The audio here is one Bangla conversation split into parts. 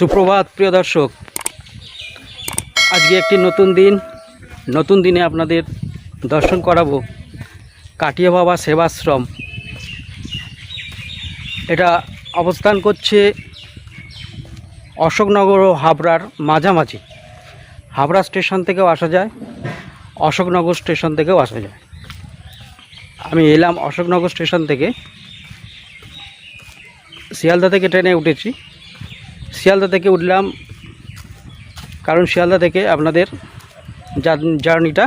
সুপ্রভাত, প্রিয় দর্শক। আজকে একটি নতুন দিন। নতুন দিনে আপনাদের দর্শন করাবো কাটিয়া বাবা সেবাশ্রম। এটা অবস্থান করছে অশোকনগর ও হাবড়ার মাঝামাঝি। হাবড়া স্টেশন থেকেও আসা যায়, অশোকনগর স্টেশন থেকেও আসা যায়। আমি এলাম অশোকনগর স্টেশন থেকে। শিয়ালদা থেকে ট্রেনে উঠেছি। শিয়ালদা থেকে উঠলাম। কারণ শিয়ালদা থেকে আপনাদের জার্নিটা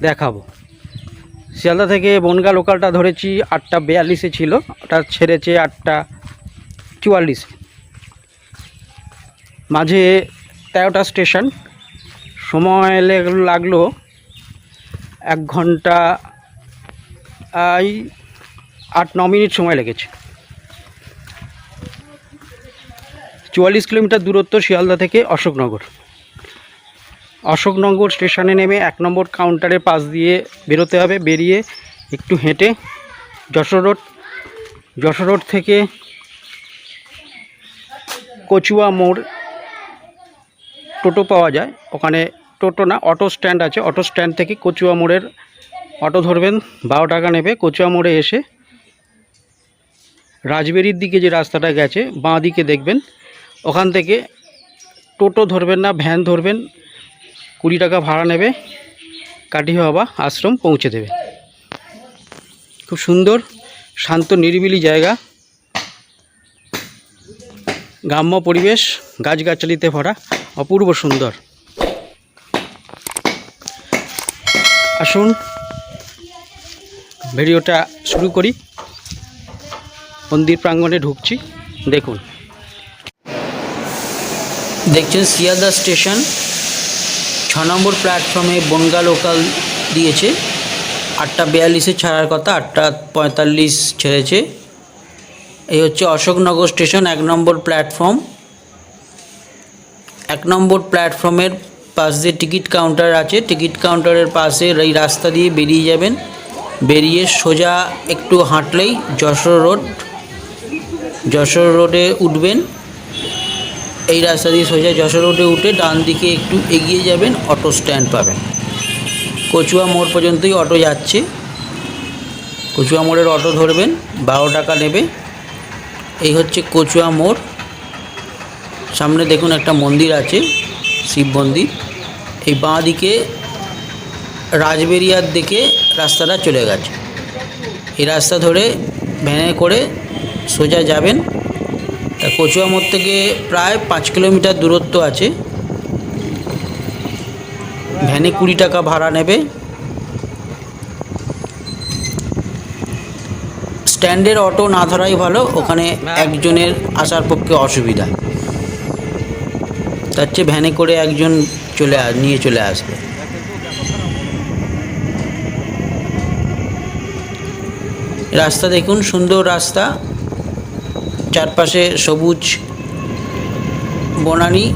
দেখাবো। শিয়ালদা থেকে বনগা লোকালটা ধরেছি আটটা বিয়াল্লিশে ছিল। ওটা ছেড়েছে আটটা চুয়াল্লিশে। মাঝে তেরোটা স্টেশন। সময় লেগ- লাগল এক ঘণ্টা আট, ন মিনিট সময় লেগেছে। চুয়াল্লিশ কিলোমিটার দূরত্ব শিয়ালদা থেকে অশোকনগর। অশোকনগর স্টেশনে নেমে এক নম্বর কাউন্টারের পাশ দিয়ে বেরোতে হবে, বেরিয়ে একটু হেঁটে যশোর রোড। যশোর রোড থেকে কচুয়া মোড় টোটো পাওয়া যায়। ওখানে টোটো না, অটো স্ট্যান্ড আছে। অটো স্ট্যান্ড থেকে কচুয়া মোড়ের অটো ধরবেন। বারো টাকা নেবে। কচুয়া মোড়ে এসে রাজবেরির দিকে যে রাস্তাটা গেছে, বাঁ দিকে দেখবেন ওখান থেকে টোটো ধরবেন না, ভ্যান ধরবেন, কুড়ি টাকা ভাড়া নেবে কাটিয়া বাবা আশ্রম পৌঁছে দেবে। খুব সুন্দর, শান্ত, নিরিবিলি জায়গা। গ্রাম্য পরিবেশ, গাছগাছালিতে ভরা, অপূর্ব সুন্দর। আসুন, ভিডিওটা শুরু করি। মন্দির প্রাঙ্গণে ঢুকছি, দেখুন। দেখছেন শিয়ালদা স্টেশন। ছ নম্বর প্ল্যাটফর্মে বনগা লোকাল দিয়েছে। আটটা বিয়াল্লিশে ছাড়ার কথা, আটটা পঁয়তাল্লিশ ছেড়েছে। এই হচ্ছে অশোকনগর স্টেশন, এক নম্বর প্ল্যাটফর্ম। এক নম্বর প্ল্যাটফর্মের পাশ দিয়ে টিকিট কাউন্টার আছে। টিকিট কাউন্টারের পাশে এই রাস্তা দিয়ে বেরিয়ে যাবেন। বেরিয়ে সোজা একটু হাঁটলেই যশোর রোড, যশোর রোডে উঠবেন। এই রাস্তা দিয়ে সোজা যশোর রোডে উঠে ডান দিকে একটু এগিয়ে যাবেন অটো স্ট্যান্ড পাবেন। কচুয়া মোড় পর্যন্তই অটো যাচ্ছে। কচুয়া মোড়ের অটো ধরবেন, বারো টাকা নেবে। এই হচ্ছে কচুয়া মোড়। সামনে দেখুন একটা মন্দির আছে, শিব মন্দির। এই বাঁ দিকে রাজবেরিয়ার দিকে রাস্তাটা চলে গেছে। এই রাস্তা ধরে ভ্যানে করে সোজা যাবেন। কচুয়া মোড় থেকে প্রায় পাঁচ কিলোমিটার দূরত্ব আছে। ভ্যানে কুড়ি টাকা ভাড়া নেবে। স্ট্যান্ডের অটো না ধরাই ভালো, ওখানে একজনের আসার পক্ষে অসুবিধা। তার চেয়ে ভ্যানে করে একজন চলে নিয়ে চলে আসবে। রাস্তা দেখুন, সুন্দর রাস্তা। চারপাশে সবুজ বনানি,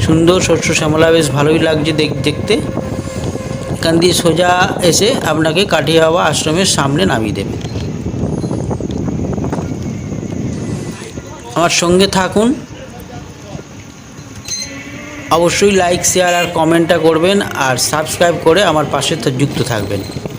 সুন্দর শস্য শ্যামলা, বেশ ভালোই লাগছে দেখ- দেখতে। এখান দিয়ে সোজা এসে আপনাকে কাঠিয়া বাবা আশ্রমের সামনে নামিয়ে দেবে। আমার সঙ্গে থাকুন। অবশ্যই লাইক শেয়ার আর কমেন্টটা করবেন আর সাবস্ক্রাইব করে আমার পাশে যুক্ত থাকবেন।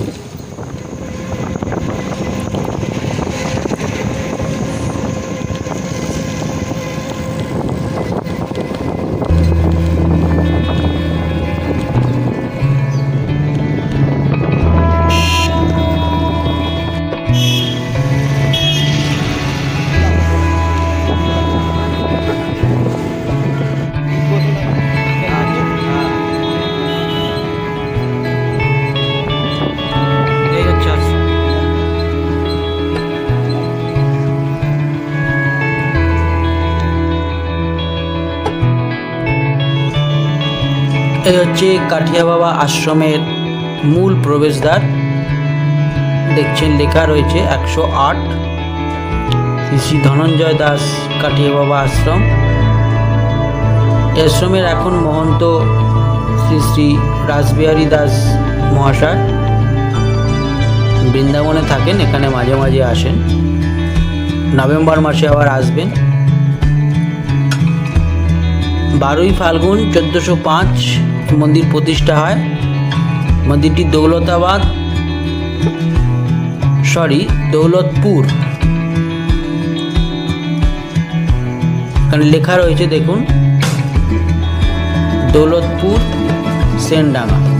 হচ্ছে কাঠিয়া বাবা আশ্রমের মূল প্রবেশদ্বার। দেখছেন লেখা রয়েছে একশো আট শ্রী শ্রী ধনঞ্জয় দাস কাঠিয়া বাবা আশ্রম। আশ্রমের এখন মহন্ত শ্রী শ্রী রাসবিহারী দাস মহাশয়। বৃন্দাবনে থাকেন, এখানে মাঝে মাঝে আসেন। নভেম্বর মাসে আবার আসবেন। বারোই ফাল্গুন চোদ্দোশো পাঁচ মন্দির প্রতিষ্ঠা হয়। মন্দিরটি দৌলতাবাদ সরি দৌলতপুর। এখানে লেখা রয়েছে দেখুন দৌলতপুর সেনডাঙ্গা।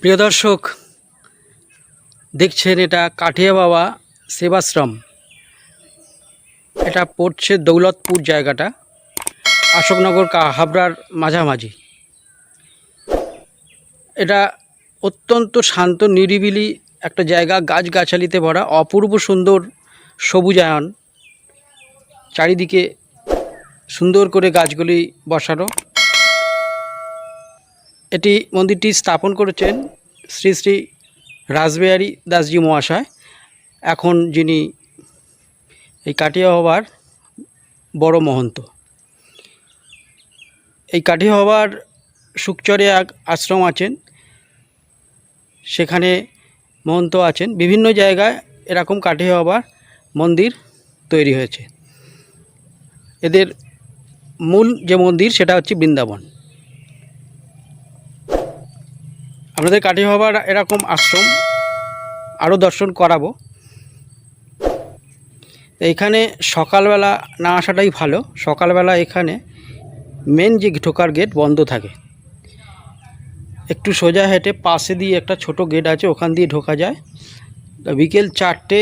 প্রিয় দর্শক, দেখছেন এটা কাঠিয়া বাবা সেবাশ্রম। এটা পড়ছে দৌলতপুর জায়গাটা, অশোকনগর হাবড়ার মাঝামাঝি। এটা অত্যন্ত শান্ত, নিরিবিলি একটা জায়গা, গাছগাছালিতে ভরা, অপূর্ব সুন্দর সবুজায়ন। চারিদিকে সুন্দর করে গাছগুলি বসানো। এটি মন্দিরটি স্থাপন করেছেন শ্রী শ্রী রাসবিহারী দাসজি মহাশয়। এখন যিনি এই কাটিয়া হবার বড় মহন্ত। এই কাঠিয়া হবার সুকচরে এক আশ্রম আছেন। সেখানে মহন্ত আছেন। বিভিন্ন জায়গায় এরকম কাঠিয়া হবার মন্দির তৈরি হয়েছে। এদের মূল যে মন্দির সেটা হচ্ছে বৃন্দাবন। আপনাদের কাঠি হবার এরকম আশ্রম আরও দর্শন করাবো। তো এখানে সকালবেলা না আসাটাই ভালো। সকালবেলা এখানে মেন যে ঢোকার গেট বন্ধ থাকে। একটু সোজা হেঁটে পাশে দিয়ে একটা ছোট গেট আছে, ওখান দিয়ে ঢোকা যায়। বিকেল চারটে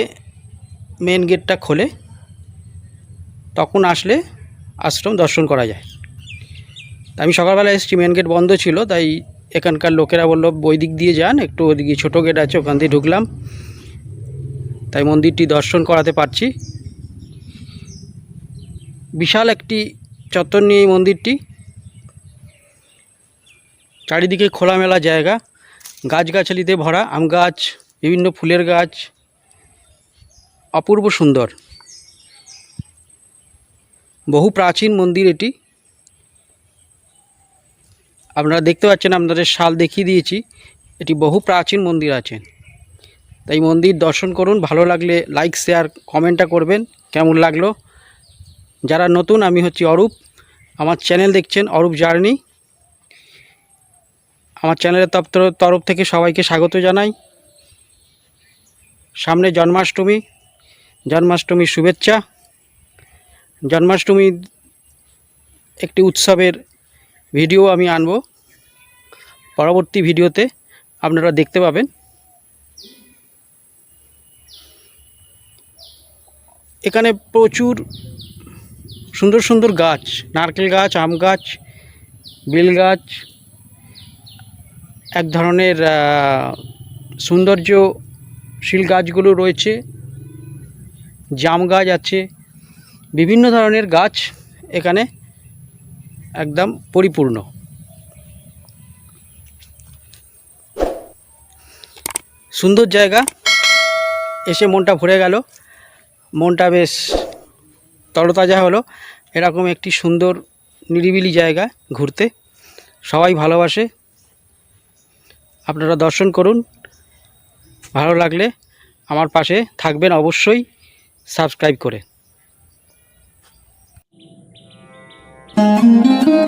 মেন গেটটা খোলে। তখন আসলে আশ্রম দর্শন করা যায়। আমি সকালবেলা এসেছি মেন গেট বন্ধ ছিল, তাই এখানকার লোকেরা বলল, ওই দিক দিয়ে যান, একটু ওদিকে ছোটো গেট আছে, ওখান দিয়ে ঢুকলাম। তাই মন্দিরটি দর্শন করাতে পারছি। বিশাল একটি চত্বর নিয়ে এই মন্দিরটি। চারিদিকে খোলামেলা জায়গা, গাছগাছালিতে ভরা, আম গাছ, বিভিন্ন ফুলের গাছ, অপূর্ব সুন্দর। বহু প্রাচীন মন্দির এটি। আপনারা দেখতে পাচ্ছেন, আপনাদের সাল দেখিয়ে দিয়েছি। এটি বহু প্রাচীন মন্দির আছেন তাই মন্দির দর্শন করুন, ভালো লাগলে লাইক, শেয়ার, কমেন্টটা করবেন, কেমন লাগল? যারা নতুন, আমি হচ্ছি অরূপ। আমার চ্যানেল দেখছেন, অরূপ জার্নি। আমার চ্যানেলের তরফ- তরফ থেকে সবাইকে স্বাগত জানাই। সামনে জন্মাষ্টমী। জন্মাষ্টমীর শুভেচ্ছা। জন্মাষ্টমী একটি উৎসবের ভিডিও আমি আনব। পরবর্তী ভিডিওতে আপনারা দেখতে পাবেন। এখানে প্রচুর সুন্দর সুন্দর গাছ, নারকেল গাছ, আম গাছ, বেল গাছ, এক ধরনের সৌন্দর্য শিল গাছগুলো রয়েছে, জাম গাছ আছে, বিভিন্ন ধরনের গাছ এখানে একদম পরিপূর্ণ। সুন্দর জায়গা। এসে মনটা ভরে গেল। মনটা বেশ তরতাজা হলো। এরকম একটি সুন্দর নিরিবিলি জায়গা ঘুরতে। সবাই ভালোবাসে। আপনারা দর্শন করুন। ভালো লাগলে আমার পাশে থাকবেন অবশ্যই। সাবস্ক্রাইব করে। Thank you.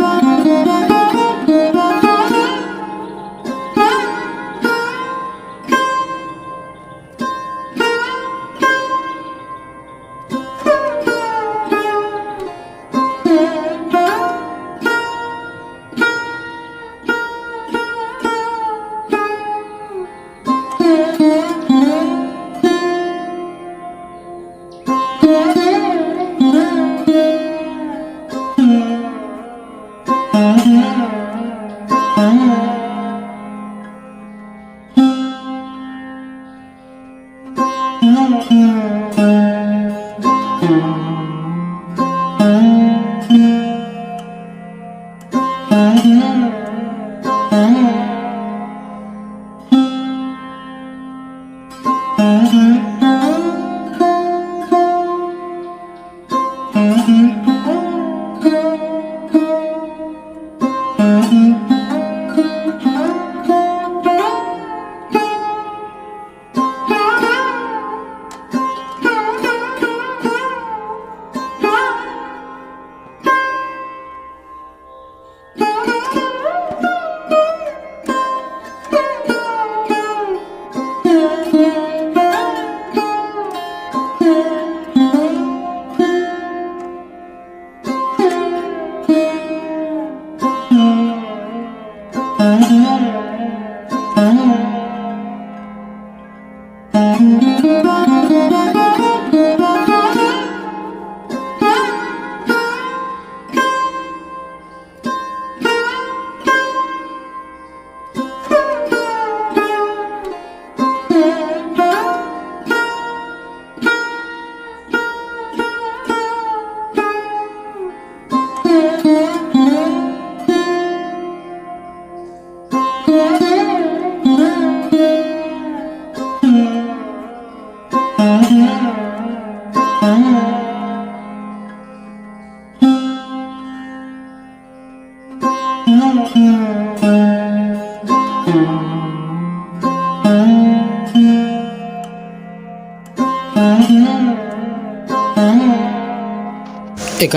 있어요?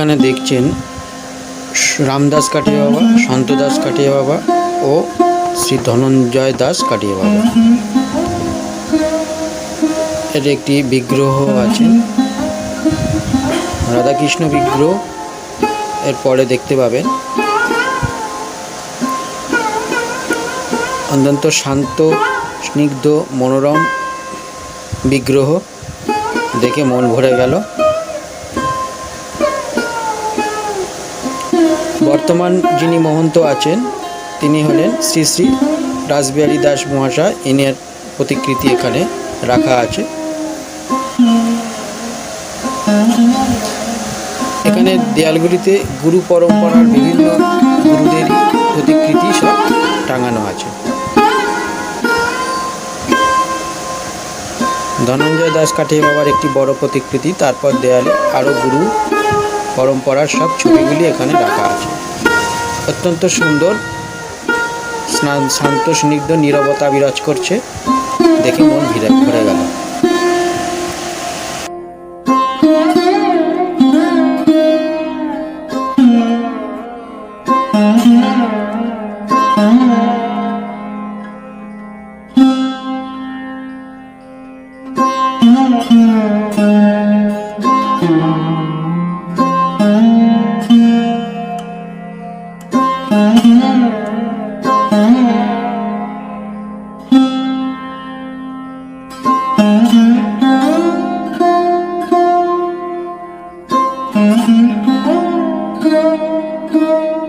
এখানে দেখছেন রামদাস কাটিয়া বাবা সন্ত দাস কাটিয়া বাবা ও শ্রী ধনঞ্জয় দাস কাটিয়া বাবা এর একটি বিগ্রহ আছে। রাধাকৃষ্ণ বিগ্রহ, এর পরে দেখতে পাবেন। অত্যন্ত শান্ত, স্নিগ্ধ, মনোরম বিগ্রহ দেখে মন ভরে গেল। বর্তমান যিনি মহন্ত আছেন, তিনি হলেন শ্রী শ্রী রাসবিহারী দাস মহাশয়। ইনের প্রতিকৃতি এখানে রাখা আছে। এখানে দেয়ালগুলিতে গুরু পরম্পরার বিভিন্ন গুরুদের প্রতিকৃতি সব টাঙানো আছে। ধনঞ্জয় দাস কাঠিয়া বাবার একটি বড় প্রতিকৃতি, তারপর দেয়ালে আরও গুরু পরম্পরার সব ছবিগুলি এখানে রাখা আছে। অত্যন্ত সুন্দর স্নান শান্ত স্নিগ্ধ নীরবতা বিরাজ করছে। দেখে মন ভিড়ে ভরে গেল। Música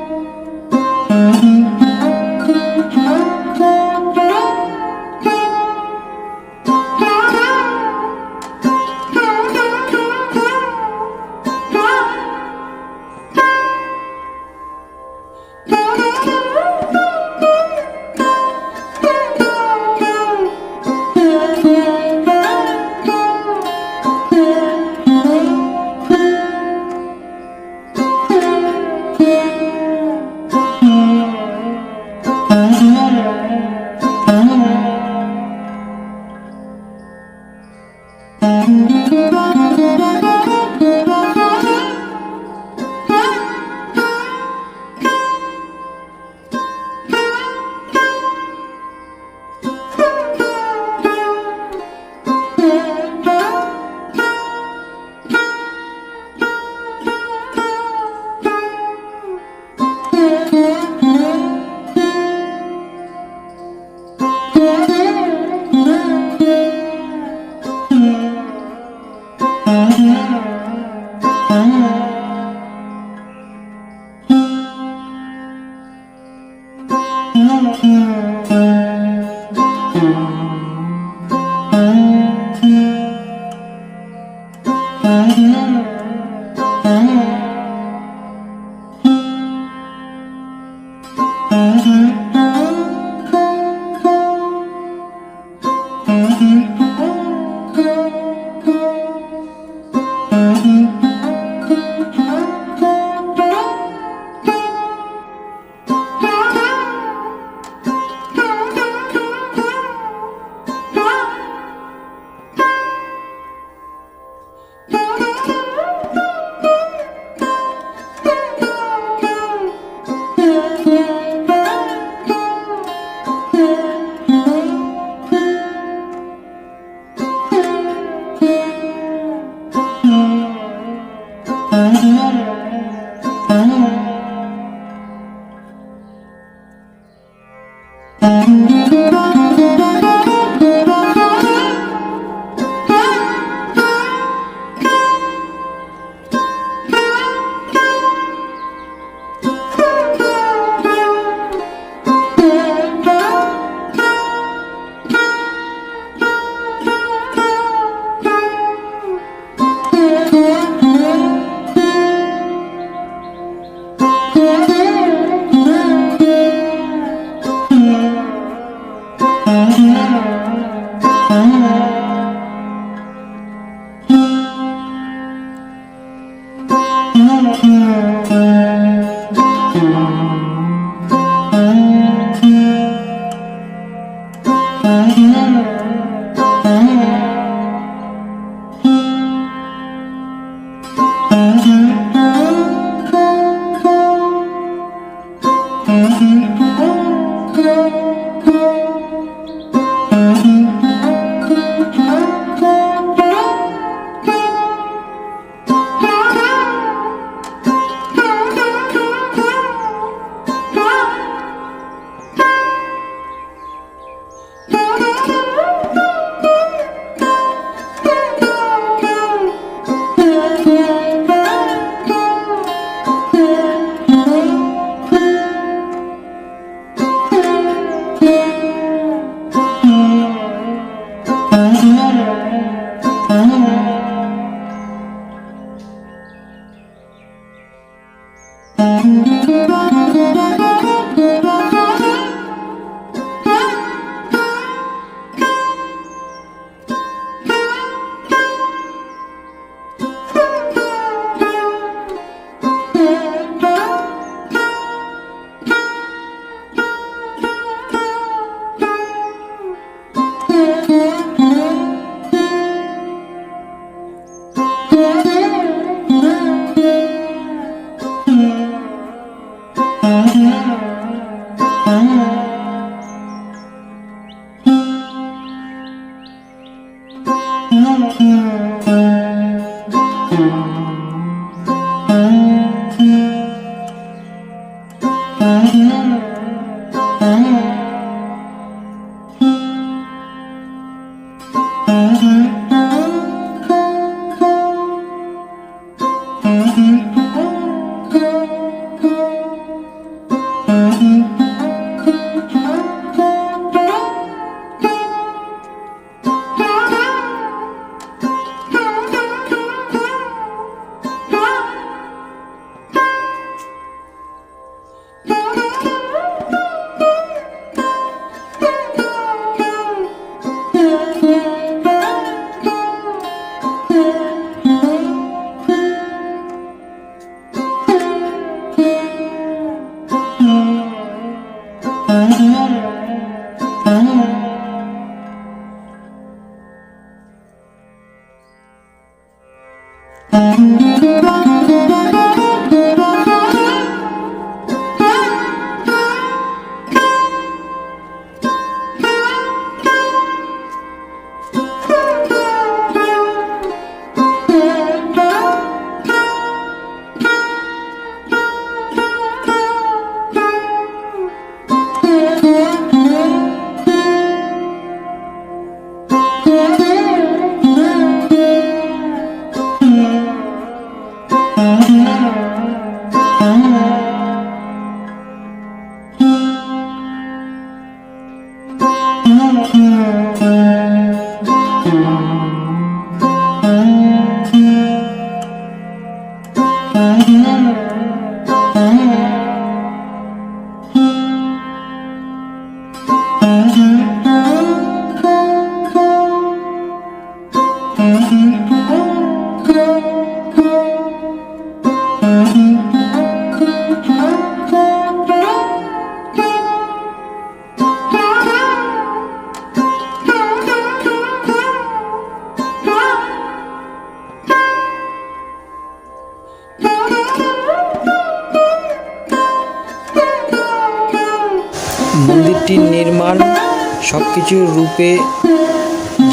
সব কিছুর রূপে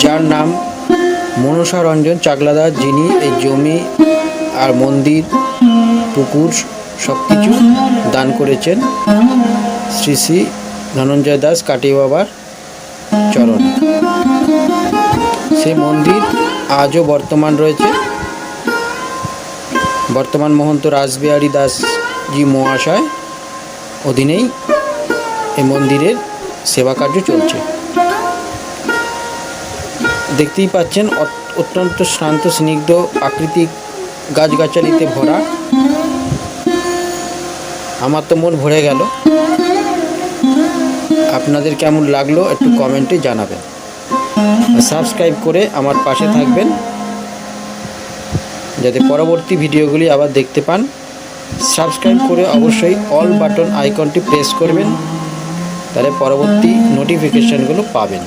যার নাম মনসা রঞ্জন চাকলাদার যিনি এই জমি আর মন্দির, পুকুর সব কিছু দান করেছেন শ্রী শ্রী ধনঞ্জয় দাস কাটিয়া বাবার চরণ। সেই মন্দির আজও বর্তমান রয়েছে। বর্তমান মহন্ত রাসবিহারী দাসজি মহাশয় অধীনেই এই মন্দিরের সেবা কার্য চলছে। দেখতেই পাচ্ছেন অত- অত্যন্ত শান্ত, স্নিগ্ধ প্রাকৃতিক গাছগাছালিতে ভরা। আমার তো মন ভরে গেল। আপনাদের কেমন লাগল একটু কমেন্টে জানাবেন। সাবস্ক্রাইব করে আমার পাশে থাকবেন। যাতে পরবর্তী ভিডিওগুলি আবার দেখতে পান। সাবস্ক্রাইব করে অবশ্যই অল বাটন আইকনটি প্রেস করবেন। তাহলে পরবর্তী নোটিফিকেশানগুলো পাবেন।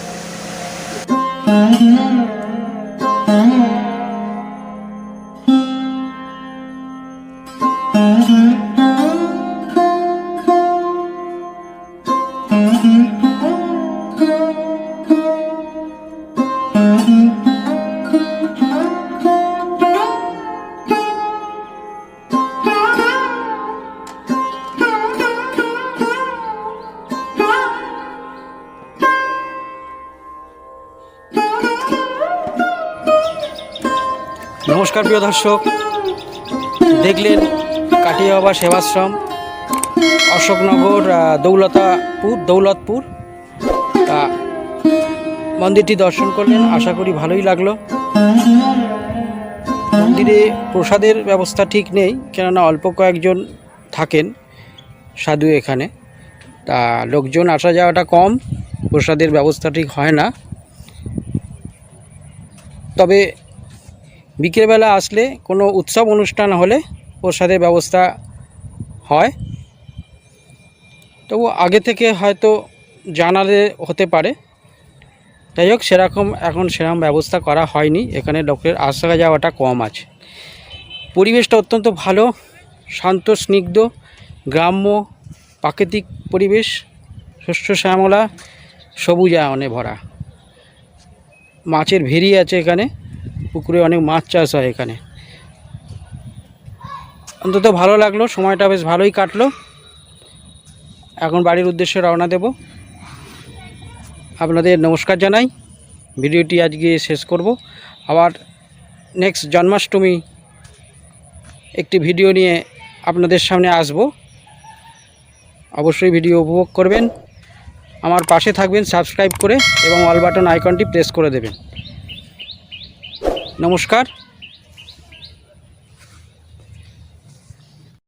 নমস্কার, প্রিয় দর্শক। দেখলেন কাটিয়া বাবা সেবাশ্রম, অশোকনগর দৌলতাপুর, দৌলতপুর। তা মন্দিরটি দর্শন করলেন, আশা করি ভালোই লাগল। মন্দিরে প্রসাদের ব্যবস্থা ঠিক নেই, কেননা অল্প কয়েকজন থাকেন সাধু এখানে। তা লোকজন আসা যাওয়াটা কম, প্রসাদের ব্যবস্থা ঠিক হয় না। তবে বিকেলবেলা আসলে কোনো উৎসব অনুষ্ঠান হলে প্রসাদের ব্যবস্থা হয়। তবু আগে থেকে হয়তো জানালে হতে পারে। যাই হোক, সেরকম এখন সেরকম ব্যবস্থা করা হয়নি। এখানে লোকের আসা যাওয়াটা কম আছে। পরিবেশটা অত্যন্ত ভালো, শান্ত, স্নিগ্ধ, গ্রাম্য, প্রাকৃতিক পরিবেশ শস্য শ্যামলা সবুজায়নে ভরা। মাছের ভেরি আছে এখানে। পুকুরে অনেক মাছ চাষ হয় এখানে। অন্তত ভালো লাগল, সময়টা বেশ ভালোই কাটলো। এখন বাড়ির উদ্দেশ্যে রওনা দেব। আপনাদের নমস্কার জানাই। ভিডিওটি আজকে শেষ করব। আবার নেক্সট জন্মাষ্টমী একটি ভিডিও নিয়ে আপনাদের সামনে আসব। অবশ্যই ভিডিও উপভোগ করবেন। আমার পাশে থাকবেন, সাবস্ক্রাইব করে এবং অল বাটন আইকনটি প্রেস করে দেবেন। নমস্কার